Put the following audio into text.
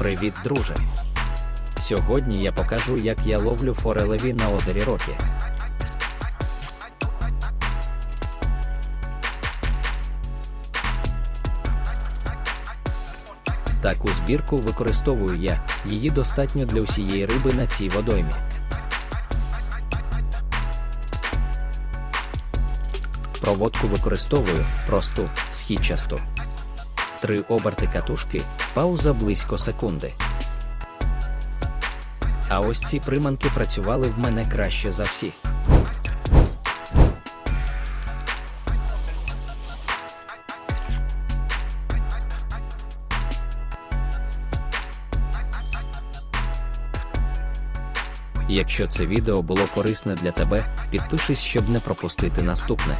Привіт, друже! Сьогодні я покажу, як я ловлю форелеві на озері Рокі. Таку збірку використовую я, її достатньо для усієї риби на цій водоймі. Проводку використовую просту, східчасту. Три оберти катушки, пауза близько секунди. А ось ці приманки працювали в мене краще за всі. Якщо це відео було корисне для тебе, підпишись, щоб не пропустити наступне.